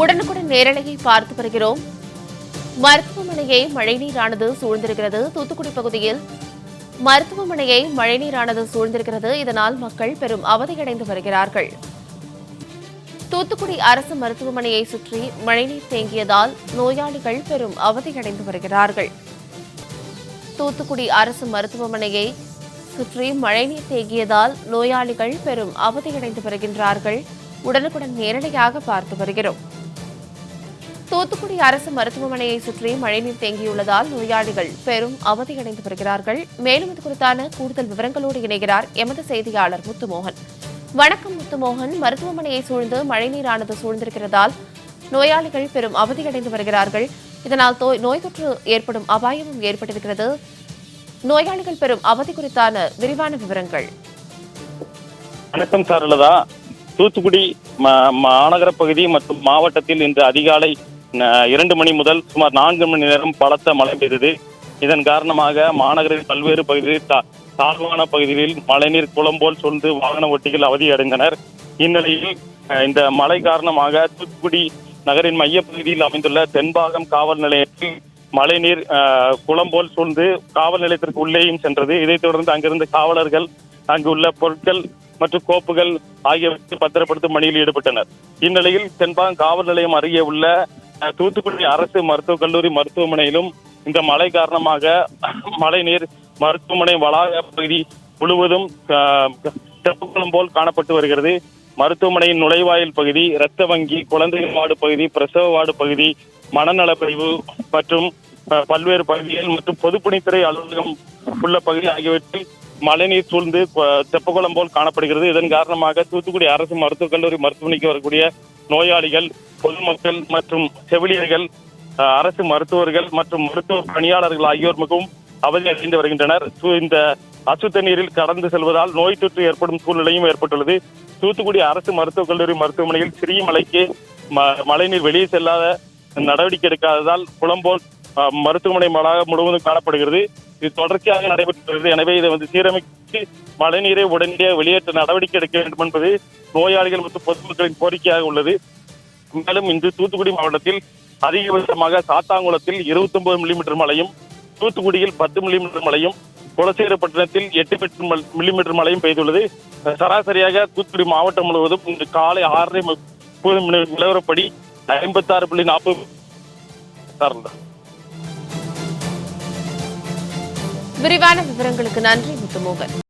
உடனுக்குடன் நேரலையை பார்த்து வருகிறோம். மருத்துவமனையை மழைநீரானது சூழ்ந்திருக்கிறது. தூத்துக்குடி பகுதியில் மருத்துவமனையை மழைநீரானது சூழ்ந்திருக்கிறது. இதனால் மக்கள் பெரும் அவதியடைந்து வருகிறார்கள். தூத்துக்குடி அரசு மருத்துவமனையை சுற்றி மழைநீர் தேங்கியதால் நோயாளிகள் பெரும் அவதியடைந்து வருகிறார்கள். தூத்துக்குடி அரசு மருத்துவமனையை சுற்றி மழைநீர் தேங்கியதால் நோயாளிகள் பெரும் அவதியடைந்து வருகின்றார்கள். உடனுக்குடன் நேரடியாக பார்த்து வருகிறோம். தூத்துக்குடி அரசு மருத்துவமனையை சுற்றி மழைநீர் தேங்கியுள்ளதால் நோயாளிகள் பெரும் அவதியடைந்து வருகிறார்கள். மேலும் இது குறித்தான கூடுதல் விவரங்களோடு இணைகிறார் எமது செய்தியாளர் முத்துமோகன். வணக்கம் முத்துமோகன். மருத்துவமனையை சூழ்ந்து மழைநீரானது சூழ்ந்திருக்கிறதால் நோயாளிகள் பெரும் அவதியடைந்து வருகிறார்கள். இதனால் நோய் தொற்று ஏற்படும் அபாயமும் ஏற்பட்டிருக்கிறது. நோயாளிகள் பெரும் அவதி குறித்தான விரிவான விவரங்கள். வணக்கம் சாரலதா தூத்துக்குடி மாநகர பகுதி மற்றும் மாவட்டத்தில் இன்று அதிகாலை இரண்டு மணி முதல் சுமார் நான்கு மணி நேரம் பலத்த மழை பெய்தது. இதன் காரணமாக மாநகரின் பல்வேறு பகுதிகளில் தா- தாழ்வான பகுதிகளில் மழைநீர் குளம் போல் சூழ்ந்து வாகன ஓட்டிகள் அவதியடைந்தனர் இந்நிலையில் இந்த மழை காரணமாக தூத்துக்குடி நகரின் மையப்பகுதியில் அமைந்துள்ள தென்பாகம் காவல் நிலையத்தில் மழைநீர் குளம் போல் சூழ்ந்து காவல் நிலையத்திற்கு உள்ளேயும் சென்றது. இதைத் தொடர்ந்து அங்கிருந்த காவலர்கள் அங்கு உள்ள பொருட்கள் மற்றும் கோப்புகள் ஆகியவற்றை பத்திரப்படுத்தும் பணியில் ஈடுபட்டனர். இந்நிலையில் தென்பாகம் காவல் நிலையம் அருகே உள்ள தூத்துக்குடி அரசு மருத்துவக் கல்லூரி மருத்துவமனையிலும் இந்த மழை காரணமாக மழைநீர் மருத்துவமனை வளாக பகுதி முழுவதும் அஹ், தெப்பக்குளம் போல் காணப்பட்டு வருகிறது. மருத்துவமனையின் நுழைவாயில் பகுதி இரத்த வங்கி குழந்தைகள் வார்டு பகுதி பிரசவ வார்டு பகுதி மனநல பிரிவு மற்றும் பல்வேறு பகுதிகள் மற்றும் பொதுப்பணித்துறை அலுவலகம் உள்ள பகுதி ஆகியவற்றில் மழைநீர் சூழ்ந்து தெப்பகுளம் போல் காணப்படுகிறது. இதன் காரணமாக தூத்துக்குடி அரசு மருத்துவக் கல்லூரி மருத்துவமனைக்கு வரக்கூடிய நோயாளிகள் பொதுமக்கள் மற்றும் செவிலியர்கள் அரசு மருத்துவர்கள் மற்றும் மருத்துவ பணியாளர்கள் ஆகியோர் மிகவும் அவதி அடைந்து வருகின்றனர். இந்த அசுத்த நீரில் கடந்து செல்வதால் நோய் தொற்று ஏற்படும் சூழ்நிலையும் ஏற்பட்டுள்ளது. தூத்துக்குடி அரசு மருத்துவக் கல்லூரி மருத்துவமனையில் சிறிய மலைக்கு மழைநீர் வெளியே செல்லாத நடவடிக்கை எடுக்காததால் புலம்போல் மருத்துவமனை வளாகம் முழுவதும் காணப்படுகிறது. இது தொடர்ச்சியாக நடைபெற்று வருகிறது எனவே இதை வந்து சீரமைத்து மழைநீரை உடனடியாக வெளியேற்ற நடவடிக்கை எடுக்க வேண்டும் என்பது நோயாளிகள் மற்றும் பொதுமக்களின் கோரிக்கையாக உள்ளது. மேலும் இன்று தூத்துக்குடி மாவட்டத்தில் அதிகபட்சமாக சாத்தாங்குளத்தில் 29 மில்லிமீட்டர் மழையும் தூத்துக்குடியில் பத்து மில்லிமீட்டர் மழையும் குலசேகரப்பட்டினத்தில் எட்டு மீட்டர் மில்லிமீட்டர் மழையும் பெய்துள்ளது. சராசரியாக தூத்துக்குடி மாவட்டம் முழுவதும் இன்று காலை ஆறரை முப்பது மணி நிலவரப்படி ஐம்பத்தாறு புள்ளி நாற்பது விரிவான விவரங்களுக்கு நன்றி முத்துமோகன்.